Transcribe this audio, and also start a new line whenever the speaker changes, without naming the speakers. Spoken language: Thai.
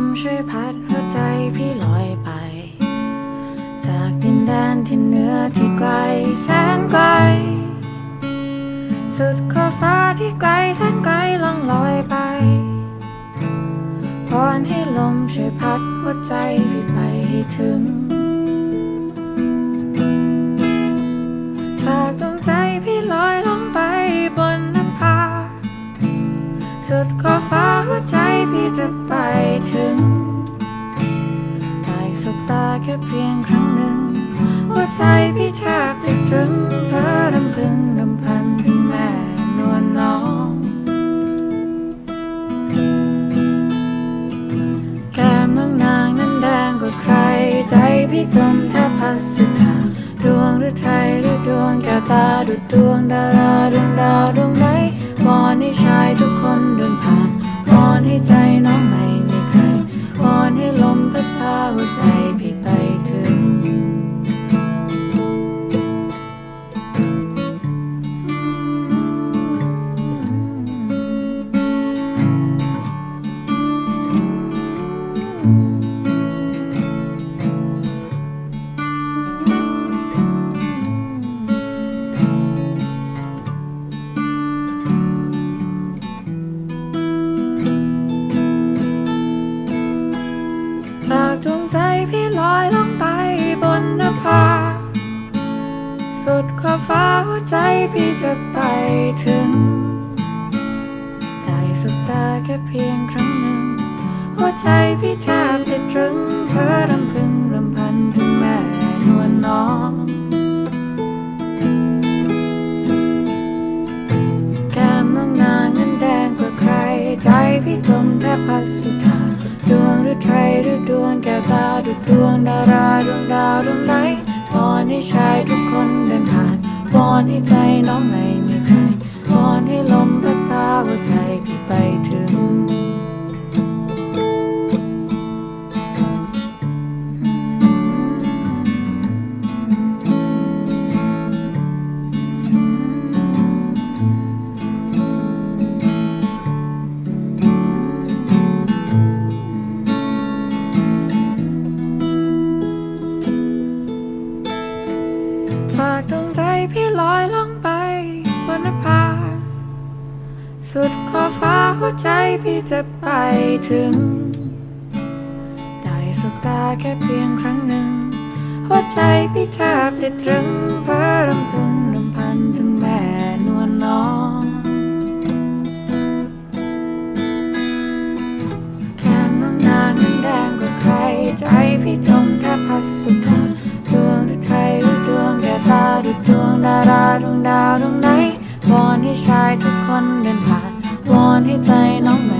มช่วยพัดหัวใจพี่ลอยไป จากดินแดนที่เหนือที่ไกลแสนไกล สุดขอบฟ้าที่ไกลแสนไกลล่องลอยไปพรให้ลมช่วยพัดหัวใจพี่ไปให้ถึง ค่เพียงครั้งหนึ่งหัวใจพี่แทบติดตรึงเพ้อรำพึงรำพันถึงแม่นวลน้องแก้มน้องนางนั้นแดงกว่าใคร ใจพี่จมแทบพัสธาดวงหรือไทยหรือดวงแก้วตาดุดดวงดาราดวงดาวดวงไหนวอนให้ชายทุกคนเดินผ่านวอนให้ใจน้องไม่มีใครวอน ให้ลมพัดพาหัวใจพี่ไป ใจพี่จะไปถึง ได้สบตาแค่เพียงครั้งหนึ่ง หัวใจพี่แทบจะตรึงเพ้อรำพึงรำพันถึงแม่นวลน้องแก้มน้องนางนั้นแดงกว่าใคร ใจพี่จมแทบพัสสุธาดวงหรือไทยหรือดวงแก้วตาดุดดวงดาราดวงดาวดวงไหนวอนให้ชายทุกคนเดินผ่าน วอนให้ใจน้องไม่มีใครวอนให้ลมพัด พี่ลอยลงไปบนนภาสุดขอบฟ้าหัวใจพี่จะไปถึง ได้สบตาแค่เพียงครั้งหนึ่ง หัวใจพี่แทบติดตรึงเพ้อระรำ ให้ชายทุกคนเดินผ่านวอนให้ใจน้องไม่มีใครวอนให้ลม